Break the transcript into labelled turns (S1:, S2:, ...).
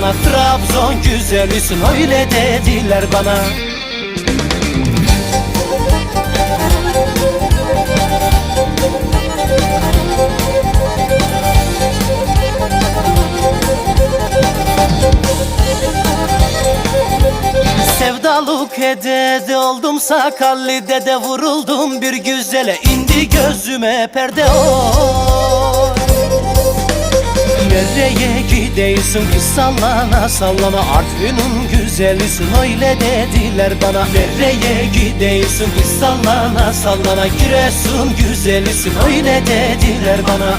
S1: Bana Trabzon güzelisin öyle dediler bana. Sevdalık edede oldum sakallı dede vuruldum bir güzele. İndi gözüme perde oy Nereye gideysin ki sallana. Sallana Artvin'in güzelisin öyle dediler bana. Nereye gideysin ki sallana sallana. Giresun güzelisin öyle dediler bana